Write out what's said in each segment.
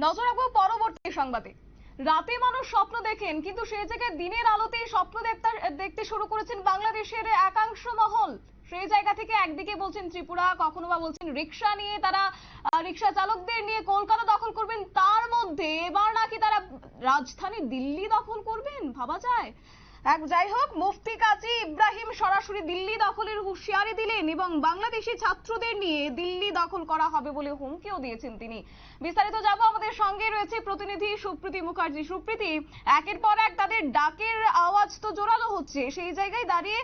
নজর রাখব পরবর্তী সংবাদে। রাতে মানুষ স্বপ্ন দেখেন, কিন্তু সেই জায়গায় দিনের আলোতেই স্বপ্ন দেখতে শুরু করেছেন বাংলাদেশের একাংশ মহল। সেই জায়গা থেকে একদিকে বলছেন ত্রিপুরা, কখনো বা বলছেন রিক্সা নিয়ে তারা রিক্সা চালকদের নিয়ে কলকাতা দখল করবেন। তার মধ্যে এবার নাকি তারা, রাজধানী দিল্লি দখল করবেন, ভাবা যায়? এক যাই হোক, মুফতি কাজী ইব্রাহিম সরাসরি দিল্লি দখলের হুঁশিয়ারি দিলেন এবং বাংলাদেশি ছাত্রদের নিয়ে দিল্লি দখল করা হবে বলে হুমকিও দিয়েছেন তিনি। বিস্তারিত যাব আমাদের সঙ্গে রয়েছে প্রতিনিধি সুপ্রীতি মুখার্জি। সুপ্রীতি, একের পর এক তাদের ডাকের আওয়াজ তো জোরালো হচ্ছে। সেই জায়গায় দাঁড়িয়ে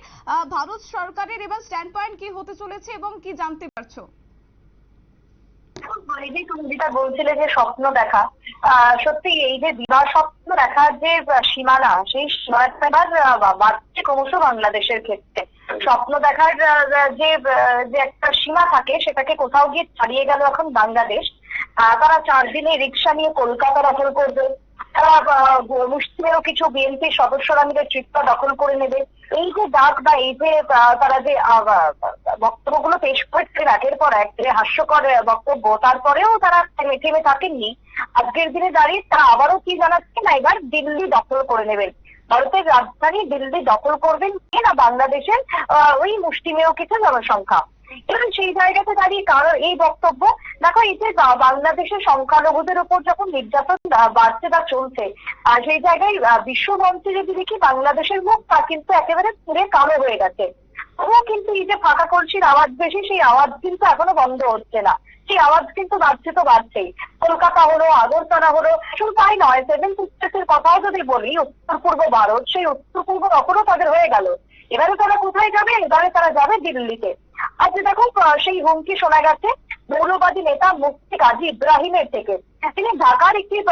ভারত সরকারের এবার স্ট্যান্ড পয়েন্ট কি হতে চলেছে এবং কি জানতে পারছ? যেটা বলছিলে যে স্বপ্ন দেখা সত্যি এই যে বিবাহ স্বপ্ন দেখার যে সীমানা, সেই সীমানাটা এবার বাড়ছে ক্রমশ বাংলাদেশের ক্ষেত্রে। স্বপ্ন দেখার যে যে একটা সীমা থাকে, সেটাকে কোথাও গিয়ে ছাড়িয়ে গেল এখন বাংলাদেশ। তারা চার দিনে রিক্সা নিয়ে কলকাতা দখল করবে। তারা মুসলিমেরও কিছু বিএনপি সদস্যরা মিলে ট্রিপটা দখল করে নেবে। এই যে ডাক বা এই যে তারা যে বক্তব্যগুলো পেশ করছে একের পর এক, যে হাস্যকর বক্তব্য। তারপরেও তারা থেমে থাকেননি। আজকের দিনে দাঁড়িয়ে তারা আবারও কি জানাচ্ছে না, এবার দিল্লি দখল করে নেবেন। ভারতের রাজধানী দিল্লি দখল করবেন কে না? বাংলাদেশের ওই মুষ্টিমেয় কিছু জনসংখ্যা। এবং সেই জায়গাতে দাঁড়িয়ে কারোর এই বক্তব্য? দেখো, এই যে বাংলাদেশের সংখ্যালঘুদের উপর যখন নির্যাতন বাড়ছে বা চলছে, আর সেই জায়গায় বিশ্বমঞ্চে যদি দেখি বাংলাদেশের মুখ তা কিন্তু একেবারে পুরে কালো হয়ে গেছে। তবুও কিন্তু এই যে ফাঁকা কলসির আওয়াজ বেশি, সেই আওয়াজ কিন্তু এখনও বন্ধ হচ্ছে না। সেই আওয়াজ কিন্তু বাড়ছে তো বাড়ছেই। কলকাতা হলো, আগরতলা হলো, শুধু তাই নয় সেভেন সিস্টার্সের কথাও যদি বলি, উত্তর পূর্ব ভারত, সেই উত্তর পূর্ব দখলও তাদের হয়ে গেল। এবারে তারা কোথায় যাবে? এবারে তারা যাবে দিল্লিতে। আজ দেখো সেই হুমকি শোনা গেছে মৌলবাদী নেতা মুফতি কাজী ইব্রাহিমের থেকে। তিনি ঢাকার একটি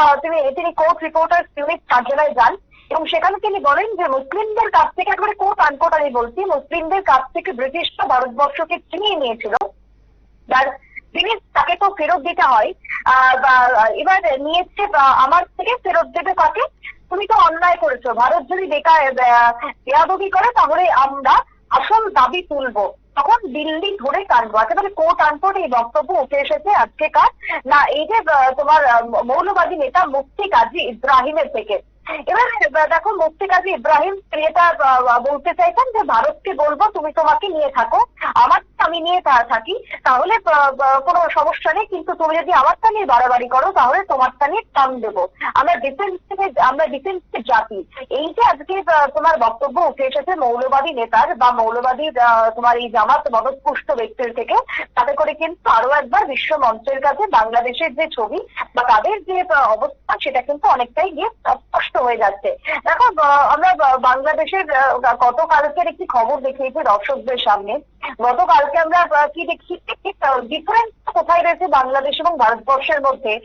তিনি কোর্ট রিপোর্টার ইউনিট কার্যালয়ে যান। এবং সেখানে তিনি বলেন যে মুসলিমদের কাছ থেকে একবারে কোর্ট আনকোট আমি বলছি মুসলিমদের কাছ থেকে ব্রিটিশরা ভারতবর্ষকে ছিনিয়ে নিয়েছিল। যার তিনি তাকে তো ফেরত দিতে হয়। আহ, এবার নিয়েছে আমার থেকে ফেরত দেবে কাকে তুমি তো অন্যায় করেছ। ভারত যদি বেকার বেয়াদবি করে তাহলে আমরা আসল দাবি তুলবো। তখন দিল্লি ধরে টানবো। একেবারে কোর্ট আনকোট এই বক্তব্য উঠে এসেছে আজকে আজকেকার। না এই যে তোমার মৌলবাদী নেতা মুফতি কাজী ইব্রাহিমের থেকে। এবার দেখো মুফতি কাজী ইব্রাহিম ক্রেতা বলতে চাইছেন যে, ভারতকে বলব, তুমি তোমাকে নিয়ে থাকো। আমার আমি নিয়ে থা- থাকি, তাহলে কোনো সমস্যা নেই, কিন্তু তুমি যদি আমারটা নিয়ে বাড়াবাড়ি করো, তাহলে তোমারটা নিয়ে টান দেবো। আমরা ডিফেন্স থেকে আমরা ডিফেন্সের জাতি। এই যে আজকে তোমার বক্তব্য উঠে এসেছে, মৌলবাদী নেতার বা মৌলবাদী তোমার এই জামাত মদতপুষ্ট ব্যক্তির থেকে, তাতে করে কিন্তু আরও একবার বিশ্ব মঞ্চের কাছে বাংলাদেশের যে ছবি বা তাদের যে অবস্থা, সেটা কিন্তু অনেকটাই গিয়ে স্পষ্ট হয়ে যাচ্ছে। দেখো আমরা বাংলাদেশের গতকালকের একটি খবর দেখিয়েছি দর্শকদের সামনে। গতকালকে আমরা আহ, কি দেখি ডিফারেন্স কোথায় রয়েছে বাংলাদেশ এবং ভারতবর্ষের মধ্যে।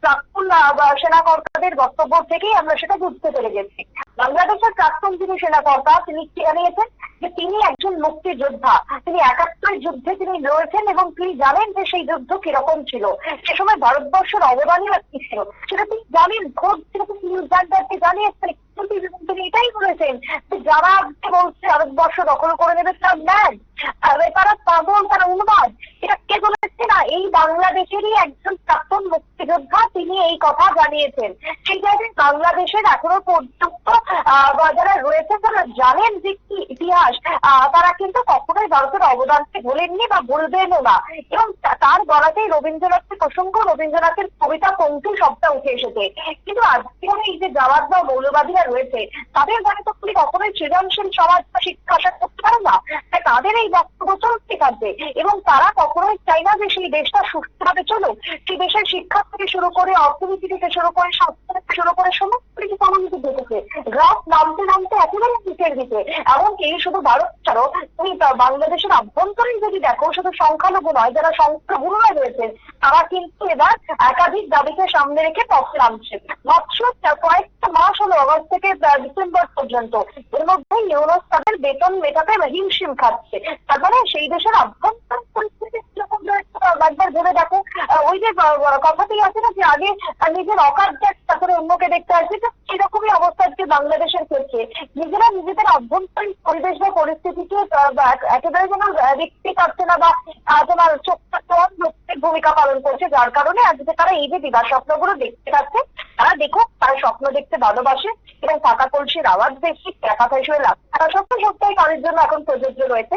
প্রাক্তন সেনা কর্তাদের বক্তব্য থেকেই আমরা সেটা বুঝতে পেরে গেছি। বাংলাদেশের প্রাক্তন যিনি সেনা কর্তা তিনি জানিয়েছেন? যে তিনি একজন মুক্তিযোদ্ধা। তিনি একাত্তরের যুদ্ধে তিনি লড়েছেন এবং তিনি জানেন যে সেই যুদ্ধ কীরকম ছিল। সে সময় ভারতবর্ষের অবদানই কি ছিল? সেটা তিনি জানেন। খোঁজ তিনি নিউজ জানিয়েছেন। তিনি এটাই বলেছেন যারা বলছে ভারতবর্ষ দখল করে নেবে তারা ম্যান তারা পাগল, তারা অনুবাদ এটা কে বলেছে না? এই বাংলাদেশেরই একজন প্রাক্তন মুক্তিযোদ্ধা তিনি এই কথা জানিয়েছেন। সেই জায়গায় বাংলাদেশের এখনও পর্যন্ত যারা রয়েছে তারা জানেন যে কি ইতিহাস তারা কিন্তু কখনোই ভারতের অবদানকে ভুলেননি বা ভুলবেনও না। এবং তার গলাতেই রবীন্দ্রনাথের প্রসঙ্গ, রবীন্দ্রনাথের কবিতা পঙ্ক্তি সবটা উঠে এসেছে। কিন্তু আজকে এই যে জামাত বা মৌলবাদীরা রয়েছে, তাদের মনে তো তুমি কখনোই সৃজনশীল সমাজ বা শিক্ষা আশা করতে পারো না। তাই তাদের এই বক্তব্য চলতে থাকবে। এবং তারা কখনোই চাই না যে সেই দেশটা সুস্থভাবে চলুক। সেই দেশের শিক্ষা থেকে শুরু করে অর্থনীতি থেকে শুরু করে স্বাস্থ্য থেকে শুরু করে সমস্ত কিছু কমিউনিটি দেখেছে গ্রাফ নামতে নামতে একেবারে নিচের দিকে। এমনকি শুধু ভারত ছাড়ো, তুমি বাংলাদেশের আভ্যন্তরীণ যদি দেখো, শুধু সংখ্যালঘু নয়, যারা সংখ্যাগুরুরা রয়েছেন তারা কিন্তু এবার একাধিক দাবিকে সামনে রেখে পথে নামছে। মাত্র কয়েকটা মাস হলো অগস্ট থেকে ডিসেম্বর পর্যন্ত। এর মধ্যে ইউরোপ তাদের বেতন মেটাতে হিমশিম খাচ্ছে। তার মানে সেই দেশের আভ্যন্তরীণ পরিস্থিতি কীরকম রয়েছে তা একবার ভেবে দেখো। ওই যে কথাতেই আছে না যে, আগে নিজের দেখ তারপরে অন্যকে দেখতে আসবে তো সেরকমই অবস্থা আজকে বাংলাদেশের ক্ষেত্রে। নিজেরা নিজেদের অভ্যন্তরীণ পরিবেশ বা পরিস্থিতিকে একেবারে যেন দেখতে পাচ্ছে না বা তোমার চোখটা ভূমিকা পালন করছে, যার কারণে আজকে তারা এই যে দিবা স্বপ্নগুলো দেখতে পাচ্ছে, তারা দেখুক, তারা স্বপ্ন দেখতে ভালোবাসে এবং ফাঁকা কলসির আওয়াজ বেশি কথা হিসেবে লাগে তারা সত্য সত্যই তাদের জন্য এখন প্রযোজ্য রয়েছে।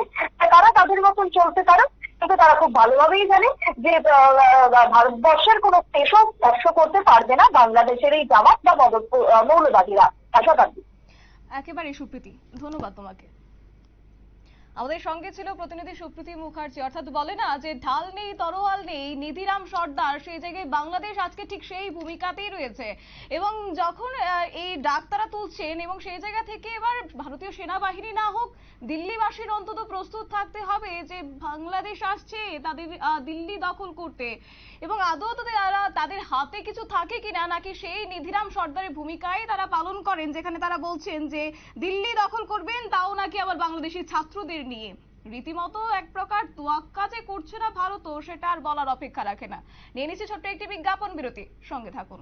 তারা তাদের মতন চলতে পারে কিন্তু তারা খুব ভালোভাবেই জানে যে ভারতবর্ষের কোনো দেশও স্পর্শ করতে পারবে না বাংলাদেশের এই জামাত বা মৌলবাদীরা, আশা একেবারে সুপ্রীতি। ধন্যবাদ তোমাকে। আমাদের সঙ্গে ছিল প্রতিনিধি সুপ্রীতি মুখার্জি। অর্থাৎ বলে না যে, ঢাল নেই, তরোয়াল নেই, নিধিরাম সর্দার, সেই জায়গায় বাংলাদেশ আজকে ঠিক সেই ভূমিকাতেই রয়েছে। এবং যখন এই ডাক তারা তুলছেন এবং সেই জায়গা থেকে এবার ভারতীয় সেনাবাহিনী না হোক, দিল্লিবাসীর অন্তত প্রস্তুত থাকতে হবে যে, বাংলাদেশ আসছে তাদের দিল্লি দখল করতে। এবং আদৌ তারা তাদের হাতে কিছু থাকে কিনা, নাকি সেই নিধিরাম সর্দারের ভূমিকায় তারা পালন করেন, যেখানে তারা বলছেন যে, দিল্লি দখল করবেন, তাও নাকি আবার বাংলাদেশি ছাত্রদের নিয়ে। রীতিমতো এক প্রকার তোয়াক্কা যে করছে না ভারতও, সেটা আর বলার অপেক্ষা রাখে না। নিয়ে নিচ্ছে ছোট্ট একটি বিজ্ঞাপন বিরতি। সঙ্গে থাকুন।